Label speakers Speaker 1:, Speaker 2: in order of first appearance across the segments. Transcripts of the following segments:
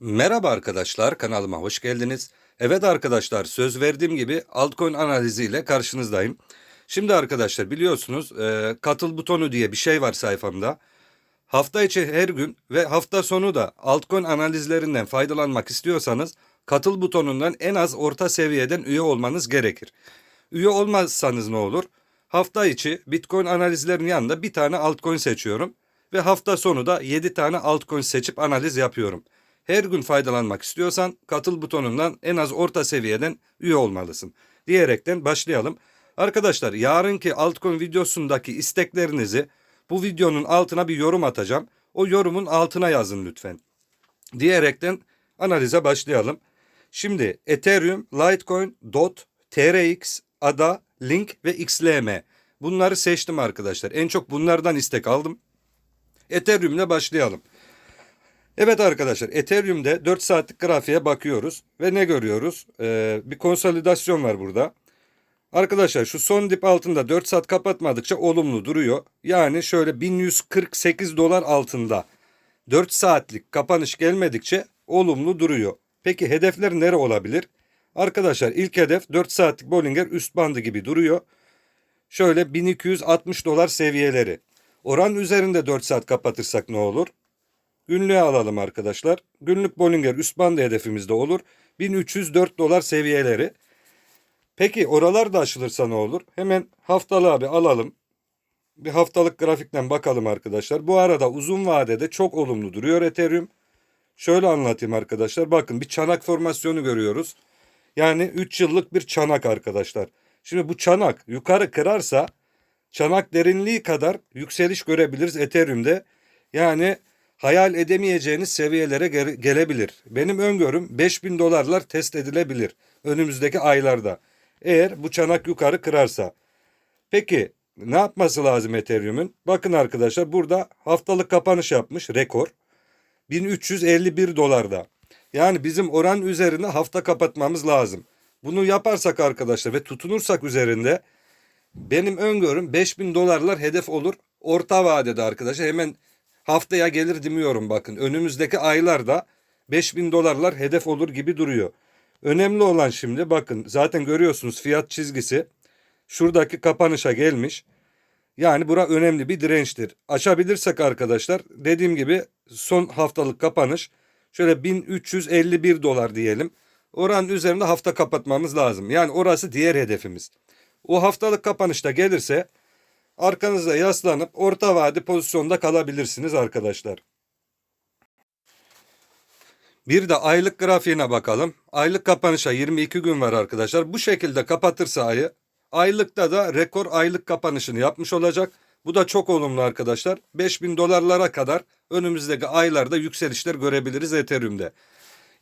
Speaker 1: Merhaba arkadaşlar, kanalıma hoş geldiniz. Evet arkadaşlar, söz verdiğim gibi altcoin analiziyle karşınızdayım. Şimdi arkadaşlar biliyorsunuz e, katıl butonu diye bir şey var sayfamda. Hafta içi her gün ve hafta sonu da altcoin analizlerinden faydalanmak istiyorsanız katıl butonundan en az orta seviyeden üye olmanız gerekir. Üye olmazsanız ne olur? Hafta içi Bitcoin analizlerinin yanında bir tane altcoin seçiyorum ve hafta sonu da 7 tane altcoin seçip analiz yapıyorum. Her gün faydalanmak istiyorsan katıl butonundan en az orta seviyeden üye olmalısın. Diyerekten başlayalım. Arkadaşlar yarınki altcoin videosundaki isteklerinizi bu videonun altına bir yorum atacağım. O yorumun altına yazın lütfen. Diyerekten analize başlayalım. Şimdi Ethereum, Litecoin, DOT, TRX, ADA, Link ve XLM. Bunları seçtim arkadaşlar. En çok bunlardan istek aldım. Ethereum'le başlayalım. Evet arkadaşlar Ethereum'de 4 saatlik grafiğe bakıyoruz ve ne görüyoruz? Ee, bir konsolidasyon var burada. Arkadaşlar şu son dip altında 4 saat kapatmadıkça olumlu duruyor. Yani şöyle 1148 dolar altında 4 saatlik kapanış gelmedikçe olumlu duruyor. Peki hedefler nere olabilir? Arkadaşlar ilk hedef 4 saatlik Bollinger üst bandı gibi duruyor. Şöyle 1260 dolar seviyeleri. Oran üzerinde 4 saat kapatırsak ne olur? Günlüğe alalım arkadaşlar. Günlük Bollinger üst bandı hedefimizde olur. 1304 dolar seviyeleri. Peki oralar da aşılırsa ne olur? Hemen haftalığa bir alalım. Bir haftalık grafikten bakalım arkadaşlar. Bu arada uzun vadede çok olumlu duruyor Ethereum. Şöyle anlatayım arkadaşlar. Bakın bir çanak formasyonu görüyoruz. Yani 3 yıllık bir çanak arkadaşlar. Şimdi bu çanak yukarı kırarsa çanak derinliği kadar yükseliş görebiliriz Ethereum'de. Yani hayal edemeyeceğiniz seviyelere gelebilir. Benim öngörüm 5000 dolarlar test edilebilir önümüzdeki aylarda. Eğer bu çanak yukarı kırarsa. Peki ne yapması lazım Ethereum'un? Bakın arkadaşlar burada haftalık kapanış yapmış rekor. 1351 dolarda. Yani bizim oran üzerine hafta kapatmamız lazım. Bunu yaparsak arkadaşlar ve tutunursak üzerinde benim öngörüm 5000 dolarlar hedef olur. Orta vadede arkadaşlar hemen haftaya gelir demiyorum bakın. Önümüzdeki aylarda 5000 dolarlar hedef olur gibi duruyor. Önemli olan şimdi bakın zaten görüyorsunuz fiyat çizgisi şuradaki kapanışa gelmiş. Yani bura önemli bir dirençtir. Açabilirsek arkadaşlar dediğim gibi son haftalık kapanış şöyle 1351 dolar diyelim. Oranın üzerinde hafta kapatmamız lazım. Yani orası diğer hedefimiz. O haftalık kapanışta gelirse arkanıza yaslanıp orta vade pozisyonda kalabilirsiniz arkadaşlar. Bir de aylık grafiğine bakalım. Aylık kapanışa 22 gün var arkadaşlar. Bu şekilde kapatırsa ayı aylıkta da rekor aylık kapanışını yapmış olacak. Bu da çok olumlu arkadaşlar. 5000 dolarlara kadar önümüzdeki aylarda yükselişler görebiliriz Ethereum'de.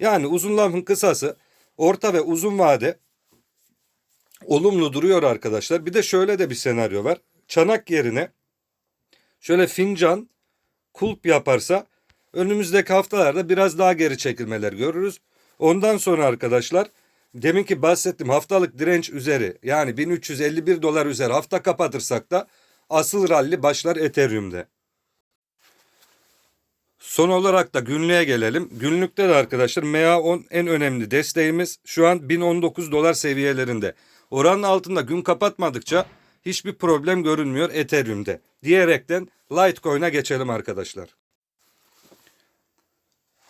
Speaker 1: Yani uzun lafın kısası orta ve uzun vade olumlu duruyor arkadaşlar. Bir de şöyle de bir senaryo var. Çanak yerine şöyle fincan kulp yaparsa önümüzdeki haftalarda biraz daha geri çekilmeler görürüz. Ondan sonra arkadaşlar deminki bahsettiğim haftalık direnç üzeri yani 1351 dolar üzeri hafta kapatırsak da asıl ralli başlar Ethereum'de. Son olarak da günlüğe gelelim. Günlükte de arkadaşlar MA10 en önemli desteğimiz şu an 1019 dolar seviyelerinde. Oranın altında gün kapatmadıkça hiçbir problem görünmüyor Ethereum'de. Diyerekten Litecoin'e geçelim arkadaşlar.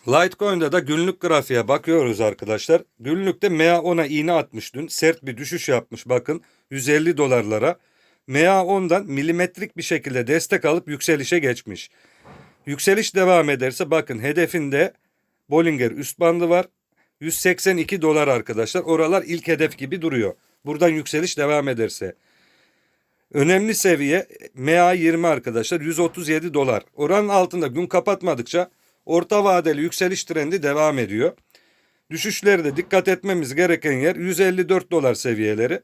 Speaker 1: Litecoin'de de günlük grafiğe bakıyoruz arkadaşlar. Günlükte MA10'a iğne atmış dün. Sert bir düşüş yapmış bakın 150 dolarlara. MA10'dan milimetrik bir şekilde destek alıp yükselişe geçmiş. Yükseliş devam ederse bakın hedefinde Bollinger üst bandı var. 182 dolar arkadaşlar. Oralar ilk hedef gibi duruyor. Buradan yükseliş devam ederse. Önemli seviye MA20 arkadaşlar 137 dolar. Oranın altında gün kapatmadıkça orta vadeli yükseliş trendi devam ediyor. Düşüşlerde dikkat etmemiz gereken yer 154 dolar seviyeleri.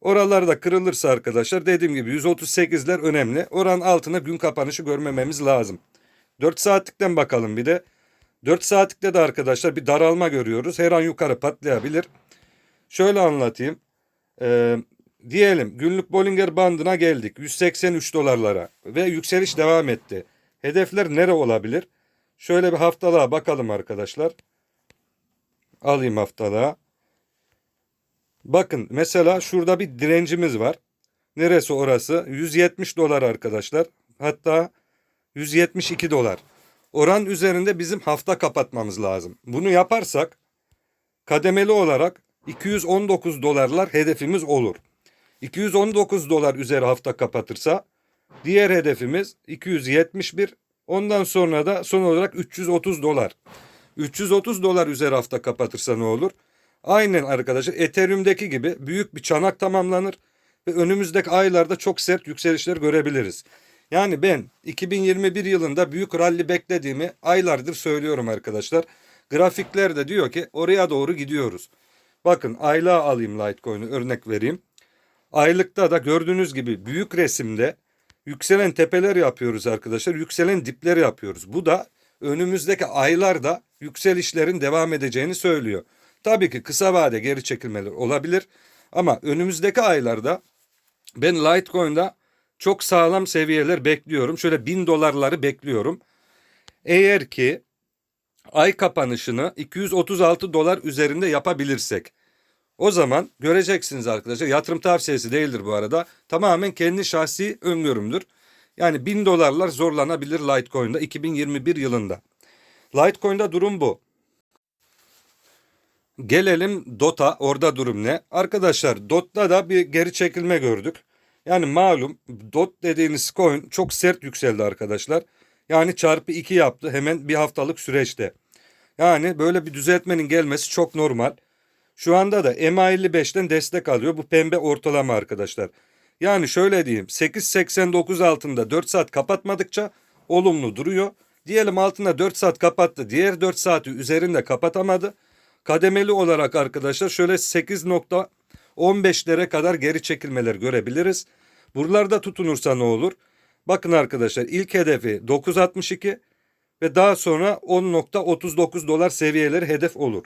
Speaker 1: Oralarda kırılırsa arkadaşlar dediğim gibi 138'ler önemli. Oranın altına gün kapanışı görmememiz lazım. 4 saatlikten bakalım bir de. 4 saatlikte de arkadaşlar bir daralma görüyoruz. Her an yukarı patlayabilir. Şöyle anlatayım. Ee, diyelim günlük Bollinger bandına geldik. 183 dolarlara ve yükseliş devam etti. Hedefler nere olabilir? Şöyle bir haftalığa bakalım arkadaşlar. Alayım haftalığa. Bakın mesela şurada bir direncimiz var. Neresi orası? 170 dolar arkadaşlar. Hatta 172 dolar. Oran üzerinde bizim hafta kapatmamız lazım. Bunu yaparsak kademeli olarak 219 dolarlar hedefimiz olur. 219 dolar üzeri hafta kapatırsa diğer hedefimiz 271. Ondan sonra da son olarak 330 dolar. 330 dolar üzeri hafta kapatırsa ne olur? Aynen arkadaşlar Ethereum'deki gibi büyük bir çanak tamamlanır ve önümüzdeki aylarda çok sert yükselişler görebiliriz. Yani ben 2021 yılında büyük rally beklediğimi aylardır söylüyorum arkadaşlar. Grafikler de diyor ki oraya doğru gidiyoruz. Bakın aylığa alayım Litecoin'i örnek vereyim. Aylıkta da gördüğünüz gibi büyük resimde yükselen tepeler yapıyoruz arkadaşlar. Yükselen dipler yapıyoruz. Bu da önümüzdeki aylarda yükselişlerin devam edeceğini söylüyor. Tabii ki kısa vade geri çekilmeler olabilir. Ama önümüzdeki aylarda ben Litecoin'da çok sağlam seviyeler bekliyorum. Şöyle 1000 dolarları bekliyorum. Eğer ki ay kapanışını 236 dolar üzerinde yapabilirsek o zaman göreceksiniz arkadaşlar yatırım tavsiyesi değildir bu arada. Tamamen kendi şahsi öngörümdür. Yani 1000 dolarlar zorlanabilir Litecoin'da 2021 yılında. Litecoin'da durum bu. Gelelim DOT'a orada durum ne? Arkadaşlar DOT'ta da bir geri çekilme gördük. Yani malum DOT dediğiniz coin çok sert yükseldi arkadaşlar. Yani çarpı 2 yaptı hemen bir haftalık süreçte. Yani böyle bir düzeltmenin gelmesi çok normal. Şu anda da MA55'ten destek alıyor. Bu pembe ortalama arkadaşlar. Yani şöyle diyeyim 8.89 altında 4 saat kapatmadıkça olumlu duruyor. Diyelim altında 4 saat kapattı. Diğer 4 saati üzerinde kapatamadı. Kademeli olarak arkadaşlar şöyle 8.15'lere kadar geri çekilmeler görebiliriz. Buralarda tutunursa ne olur? Bakın arkadaşlar ilk hedefi 9.62 ve daha sonra 10.39 dolar seviyeleri hedef olur.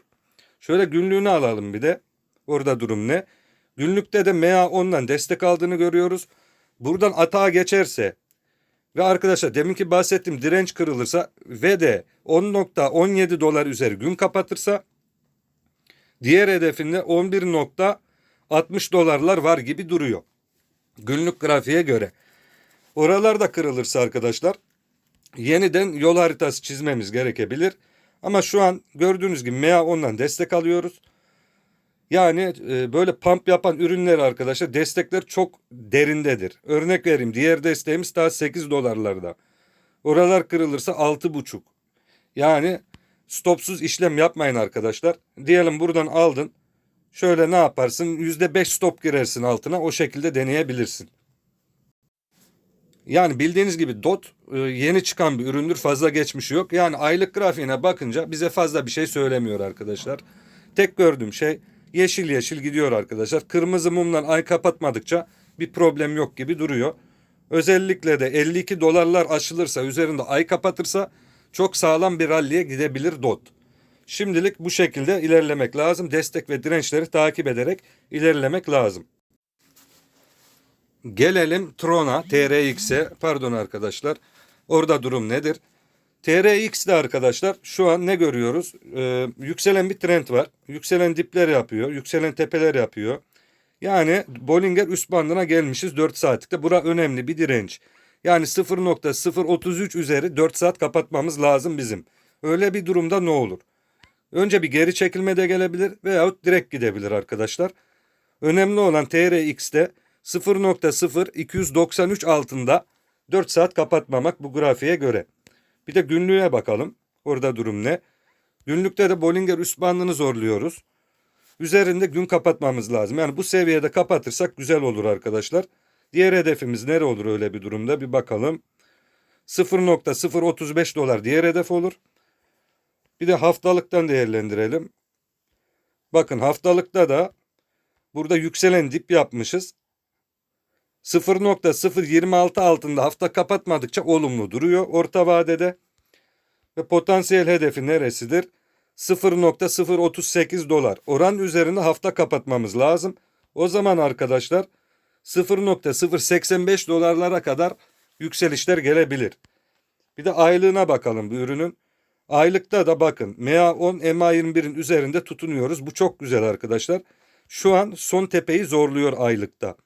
Speaker 1: Şöyle günlüğünü alalım bir de. Orada durum ne? Günlükte de MA10'dan destek aldığını görüyoruz. Buradan atağa geçerse ve arkadaşlar deminki bahsettiğim direnç kırılırsa ve de 10.17 dolar üzeri gün kapatırsa diğer hedefinde 11.60 dolarlar var gibi duruyor. Günlük grafiğe göre. Oralarda kırılırsa arkadaşlar yeniden yol haritası çizmemiz gerekebilir. Ama şu an gördüğünüz gibi MA ondan destek alıyoruz. Yani e, böyle pump yapan ürünler arkadaşlar destekler çok derindedir. Örnek vereyim diğer desteğimiz daha 8 dolarlarda. Oralar kırılırsa 6,5. Yani stopsuz işlem yapmayın arkadaşlar. Diyelim buradan aldın. Şöyle ne yaparsın? %5 stop girersin altına o şekilde deneyebilirsin. Yani bildiğiniz gibi DOT e, yeni çıkan bir üründür fazla geçmişi yok. Yani aylık grafiğine bakınca bize fazla bir şey söylemiyor arkadaşlar. Tek gördüğüm şey yeşil yeşil gidiyor arkadaşlar. Kırmızı mumdan ay kapatmadıkça bir problem yok gibi duruyor. Özellikle de 52 dolarlar aşılırsa üzerinde ay kapatırsa çok sağlam bir ralliye gidebilir DOT. Şimdilik bu şekilde ilerlemek lazım. Destek ve dirençleri takip ederek ilerlemek lazım. Gelelim Tron'a, TRX'e. Pardon arkadaşlar. Orada durum nedir? TRX'de arkadaşlar şu an ne görüyoruz? Ee, yükselen bir trend var. Yükselen dipler yapıyor. Yükselen tepeler yapıyor. Yani Bollinger üst bandına gelmişiz 4 saatlikte. Bura önemli bir direnç. Yani 0.033 üzeri 4 saat kapatmamız lazım bizim. Öyle bir durumda ne olur? Önce bir geri çekilme de gelebilir veyahut direkt gidebilir arkadaşlar. Önemli olan TRX'te 0.0293 altında 4 saat kapatmamak bu grafiğe göre. Bir de günlüğe bakalım. Orada durum ne? Günlükte de Bollinger üst bandını zorluyoruz. Üzerinde gün kapatmamız lazım. Yani bu seviyede kapatırsak güzel olur arkadaşlar. Diğer hedefimiz nere olur öyle bir durumda bir bakalım. 0.035 dolar diğer hedef olur. Bir de haftalıktan değerlendirelim. Bakın haftalıkta da burada yükselen dip yapmışız. 0.026 altında hafta kapatmadıkça olumlu duruyor orta vadede. Ve potansiyel hedefi neresidir? 0.038 dolar. Oran üzerinde hafta kapatmamız lazım. O zaman arkadaşlar 0.085 dolarlara kadar yükselişler gelebilir. Bir de aylığına bakalım bu ürünün. Aylıkta da bakın MA10 MA21'in üzerinde tutunuyoruz. Bu çok güzel arkadaşlar. Şu an son tepeyi zorluyor aylıkta.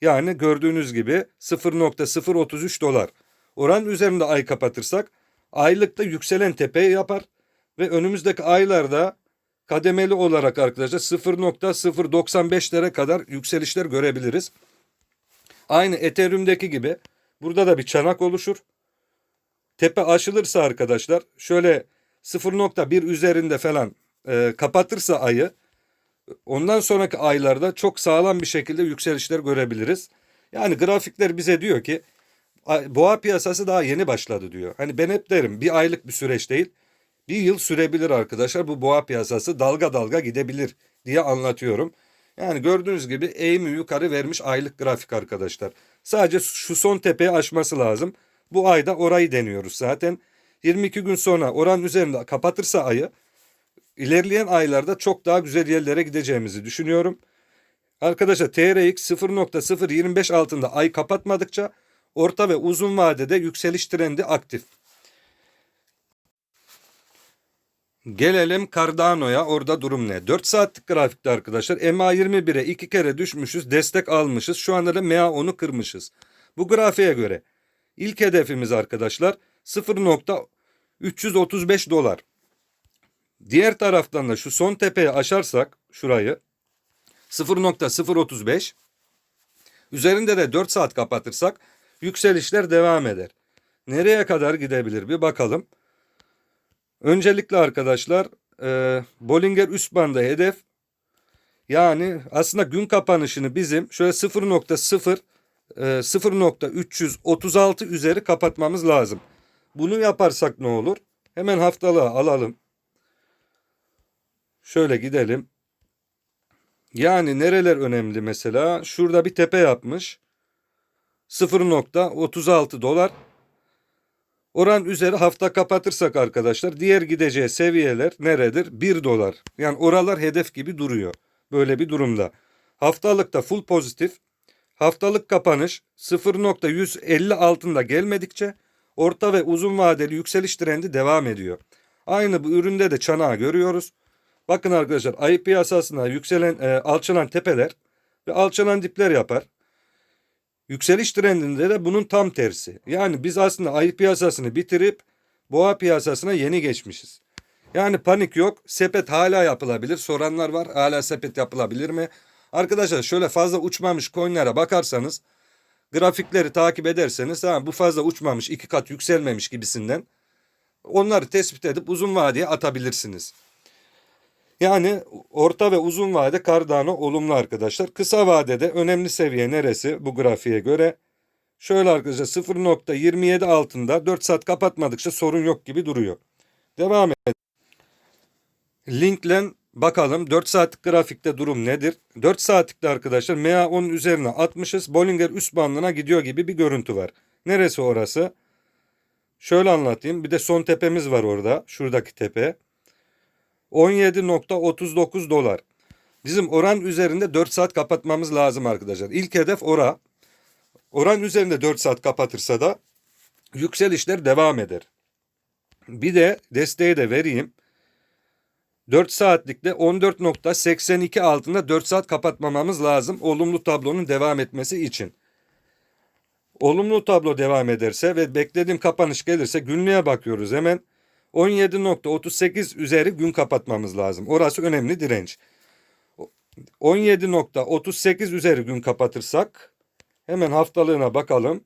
Speaker 1: Yani gördüğünüz gibi 0.033 dolar. Oran üzerinde ay kapatırsak aylıkta yükselen tepeyi yapar ve önümüzdeki aylarda kademeli olarak arkadaşlar 0.095'lere kadar yükselişler görebiliriz. Aynı Ethereum'deki gibi burada da bir çanak oluşur. Tepe aşılırsa arkadaşlar şöyle 0.1 üzerinde falan e, kapatırsa ayı ondan sonraki aylarda çok sağlam bir şekilde yükselişler görebiliriz. Yani grafikler bize diyor ki boğa piyasası daha yeni başladı diyor. Hani ben hep derim bir aylık bir süreç değil bir yıl sürebilir arkadaşlar bu boğa piyasası dalga dalga gidebilir diye anlatıyorum. Yani gördüğünüz gibi eğimi yukarı vermiş aylık grafik arkadaşlar. Sadece şu son tepeyi aşması lazım. Bu ayda orayı deniyoruz zaten. 22 gün sonra oran üzerinde kapatırsa ayı ilerleyen aylarda çok daha güzel yerlere gideceğimizi düşünüyorum. Arkadaşlar TRX 0.025 altında ay kapatmadıkça orta ve uzun vadede yükseliş trendi aktif. Gelelim Cardano'ya orada durum ne? 4 saatlik grafikte arkadaşlar MA21'e iki kere düşmüşüz destek almışız şu anda da MA10'u kırmışız. Bu grafiğe göre ilk hedefimiz arkadaşlar 0.335 dolar. Diğer taraftan da şu son tepeyi aşarsak şurayı 0.035 üzerinde de 4 saat kapatırsak yükselişler devam eder. Nereye kadar gidebilir bir bakalım. Öncelikle arkadaşlar e, Bollinger üst bandı hedef. Yani aslında gün kapanışını bizim şöyle 0.0 e, 0.336 üzeri kapatmamız lazım. Bunu yaparsak ne olur? Hemen haftalığa alalım. Şöyle gidelim. Yani nereler önemli mesela? Şurada bir tepe yapmış. 0.36 dolar. Oran üzeri hafta kapatırsak arkadaşlar diğer gideceği seviyeler neredir? 1 dolar. Yani oralar hedef gibi duruyor. Böyle bir durumda. Haftalıkta full pozitif. Haftalık kapanış 0.150 altında gelmedikçe orta ve uzun vadeli yükseliş trendi devam ediyor. Aynı bu üründe de çanağı görüyoruz. Bakın arkadaşlar ayı piyasasında yükselen e, alçalan tepeler ve alçalan dipler yapar. Yükseliş trendinde de bunun tam tersi. Yani biz aslında ayı piyasasını bitirip boğa piyasasına yeni geçmişiz. Yani panik yok. Sepet hala yapılabilir. Soranlar var. Hala sepet yapılabilir mi? Arkadaşlar şöyle fazla uçmamış coinlere bakarsanız grafikleri takip ederseniz ha, bu fazla uçmamış iki kat yükselmemiş gibisinden onları tespit edip uzun vadeye atabilirsiniz. Yani orta ve uzun vade Cardano olumlu arkadaşlar. Kısa vadede önemli seviye neresi bu grafiğe göre? Şöyle arkadaşlar 0.27 altında 4 saat kapatmadıkça sorun yok gibi duruyor. Devam edelim. Linklen bakalım 4 saatlik grafikte durum nedir? 4 saatlikte arkadaşlar MA10'un üzerine atmışız. Bollinger üst bandına gidiyor gibi bir görüntü var. Neresi orası? Şöyle anlatayım. Bir de son tepemiz var orada. Şuradaki tepe. 17.39 dolar. Bizim oran üzerinde 4 saat kapatmamız lazım arkadaşlar. İlk hedef ora. Oran üzerinde 4 saat kapatırsa da yükselişler devam eder. Bir de desteği de vereyim. 4 saatlikte 14.82 altında 4 saat kapatmamamız lazım olumlu tablonun devam etmesi için. Olumlu tablo devam ederse ve beklediğim kapanış gelirse günlüğe bakıyoruz hemen. 17.38 üzeri gün kapatmamız lazım. Orası önemli direnç. 17.38 üzeri gün kapatırsak hemen haftalığına bakalım.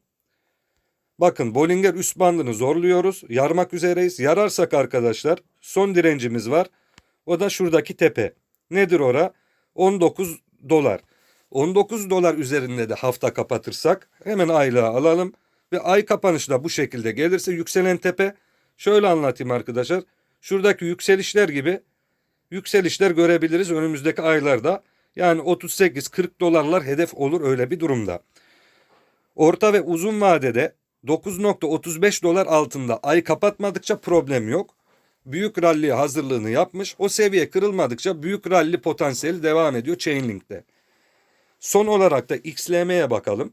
Speaker 1: Bakın Bollinger üst bandını zorluyoruz. Yarmak üzereyiz. Yararsak arkadaşlar son direncimiz var. O da şuradaki tepe. Nedir ora? 19 dolar. 19 dolar üzerinde de hafta kapatırsak hemen aylığa alalım. Ve ay kapanışı da bu şekilde gelirse yükselen tepe şöyle anlatayım arkadaşlar. Şuradaki yükselişler gibi yükselişler görebiliriz önümüzdeki aylarda. Yani 38-40 dolarlar hedef olur öyle bir durumda. Orta ve uzun vadede 9.35 dolar altında ay kapatmadıkça problem yok. Büyük rally hazırlığını yapmış. O seviye kırılmadıkça büyük rally potansiyeli devam ediyor Chainlink'te. Son olarak da XLM'ye bakalım.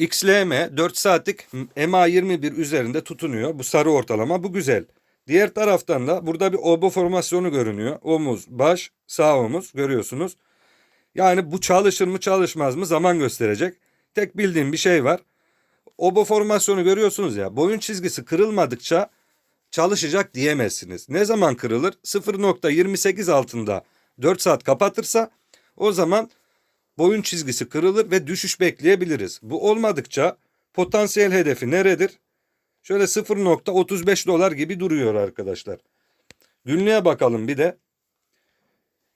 Speaker 1: XLM 4 saatlik MA21 üzerinde tutunuyor. Bu sarı ortalama bu güzel. Diğer taraftan da burada bir obo formasyonu görünüyor. Omuz, baş, sağ omuz görüyorsunuz. Yani bu çalışır mı çalışmaz mı zaman gösterecek. Tek bildiğim bir şey var. Obo formasyonu görüyorsunuz ya. Boyun çizgisi kırılmadıkça çalışacak diyemezsiniz. Ne zaman kırılır? 0.28 altında 4 saat kapatırsa o zaman boyun çizgisi kırılır ve düşüş bekleyebiliriz. Bu olmadıkça potansiyel hedefi neredir? Şöyle 0.35 dolar gibi duruyor arkadaşlar. Günlüğe bakalım bir de.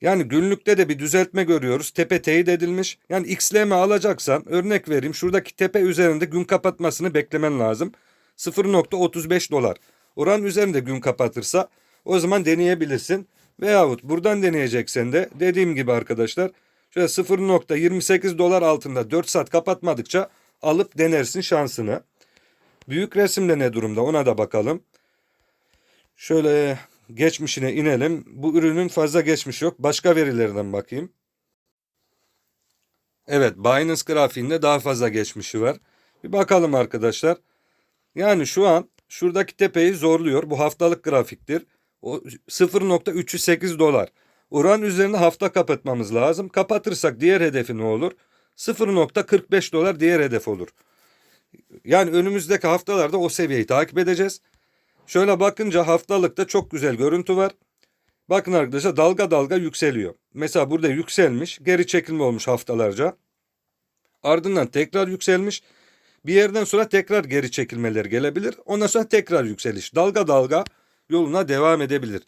Speaker 1: Yani günlükte de bir düzeltme görüyoruz. Tepe teyit edilmiş. Yani XLM alacaksan örnek vereyim. Şuradaki tepe üzerinde gün kapatmasını beklemen lazım. 0.35 dolar. Oranın üzerinde gün kapatırsa o zaman deneyebilirsin. Veyahut buradan deneyeceksen de dediğim gibi arkadaşlar şöyle 0.28 dolar altında 4 saat kapatmadıkça alıp denersin şansını. Büyük resimde ne durumda ona da bakalım. Şöyle geçmişine inelim. Bu ürünün fazla geçmiş yok. Başka verilerden bakayım. Evet Binance grafiğinde daha fazla geçmişi var. Bir bakalım arkadaşlar. Yani şu an şuradaki tepeyi zorluyor. Bu haftalık grafiktir. O 0.308 dolar. Oran üzerine hafta kapatmamız lazım. Kapatırsak diğer hedefi ne olur? 0.45 dolar diğer hedef olur. Yani önümüzdeki haftalarda o seviyeyi takip edeceğiz. Şöyle bakınca haftalıkta çok güzel görüntü var. Bakın arkadaşlar dalga dalga yükseliyor. Mesela burada yükselmiş, geri çekilme olmuş haftalarca. Ardından tekrar yükselmiş. Bir yerden sonra tekrar geri çekilmeler gelebilir. Ondan sonra tekrar yükseliş. Dalga dalga yoluna devam edebilir.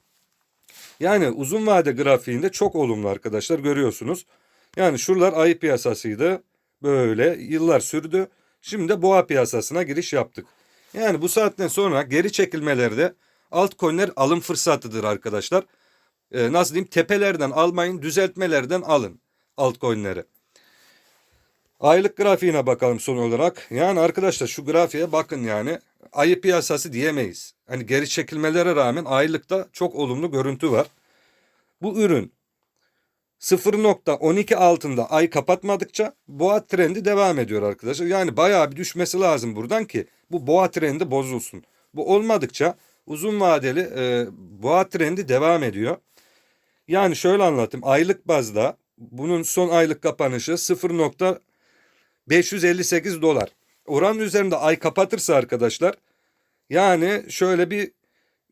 Speaker 1: Yani uzun vade grafiğinde çok olumlu arkadaşlar görüyorsunuz. Yani şuralar ayı piyasasıydı. Böyle yıllar sürdü. Şimdi de boğa piyasasına giriş yaptık. Yani bu saatten sonra geri çekilmelerde altcoin'ler alım fırsatıdır arkadaşlar. Ee, nasıl diyeyim tepelerden almayın düzeltmelerden alın altcoin'leri. Aylık grafiğine bakalım son olarak. Yani arkadaşlar şu grafiğe bakın yani. Ayı piyasası diyemeyiz. Hani geri çekilmelere rağmen aylıkta çok olumlu görüntü var. Bu ürün 0.12 altında ay kapatmadıkça boğa trendi devam ediyor arkadaşlar. Yani bayağı bir düşmesi lazım buradan ki bu boğa trendi bozulsun. Bu olmadıkça uzun vadeli e, boğa trendi devam ediyor. Yani şöyle anlatayım. Aylık bazda bunun son aylık kapanışı 0.558 dolar. Oranın üzerinde ay kapatırsa arkadaşlar yani şöyle bir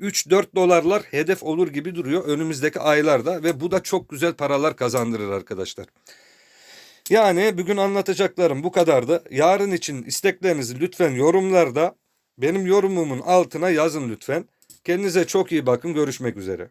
Speaker 1: 3-4 dolarlar hedef olur gibi duruyor önümüzdeki aylarda ve bu da çok güzel paralar kazandırır arkadaşlar. Yani bugün anlatacaklarım bu kadardı. Yarın için isteklerinizi lütfen yorumlarda benim yorumumun altına yazın lütfen. Kendinize çok iyi bakın. Görüşmek üzere.